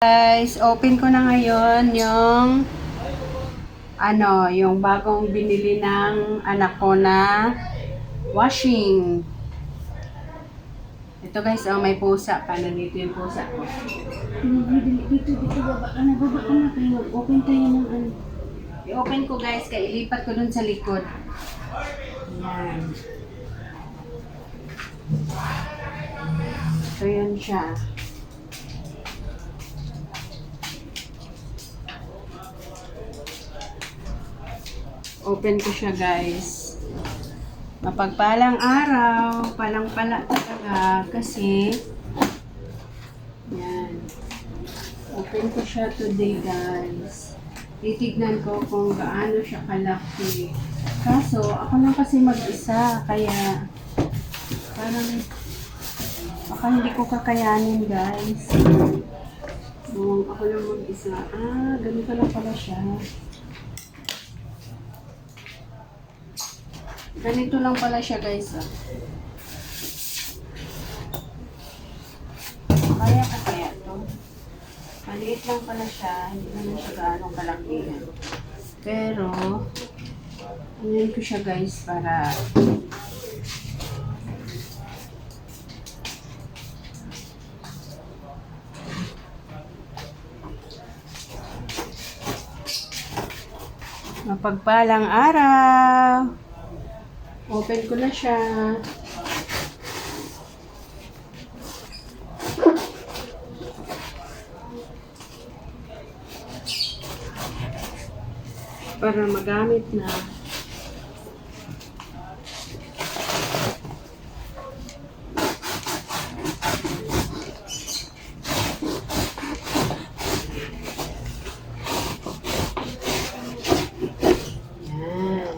Guys, open ko na ngayon yung ano, yung bagong binili ng anak ko na washing. Ito guys, oh, may pusa pa. Nandito yung pusa ko. Dito, dito, baba ka na, baba ka na. Kaya open tayo ng ano. I-open ko guys, kaya ilipat ko dun sa likod. Ayan. So, yan siya. Open ko siya guys. Mapagpalang araw, palang pala talaga kasi yan. Open ko siya today guys. Titignan ko kung gaano siya kalaki. Kaso, ako lang kasi mag-isa, kaya parang baka hindi ko kakayanin guys. Kung ako lang mag-isa. Ah, ganito lang pala siya. Ganito lang pala siya guys ah. Kaya ka kaya to? Maliit lang pala siya, hindi naman siya gaano kalakihan. Pero, ano ko siya guys para mapagpalang araw. Open ko na siya. Para magamit na. Yan.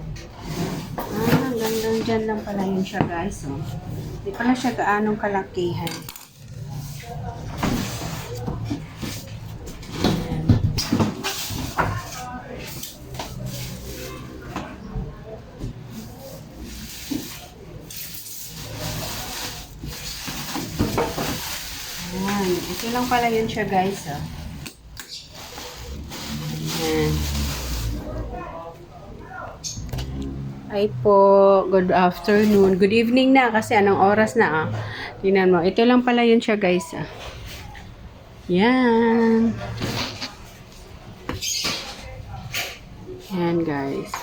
Ah, hanggang dyan lang pala yun siya guys. Oh. Hindi pala siya gaanong kalakihan. Ayan. Ito lang pala yun siya guys. Oh. Ayan. Ay po, good afternoon. Good evening na kasi anong oras na ah. Tingnan mo. Ito lang pala yun siya guys ah. Yan. Yan guys.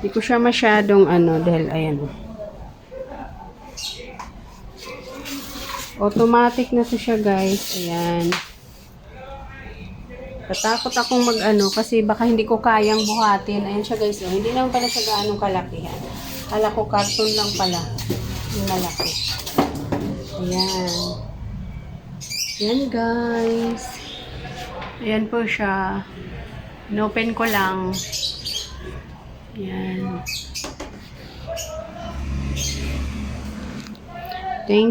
Hindi ko siya masyadong ano dahil ayan. Automatic na to siya guys. Ayan. Tatakot akong mag ano kasi baka hindi ko kayang buhatin. Ayan siya guys. Oh. Hindi naman pala siya gaano kalakihan. Kala ko carton lang pala. Yung malaki. Ayan. Ayan guys. Ayan po siya. Inopen ko lang. Ayan. Thank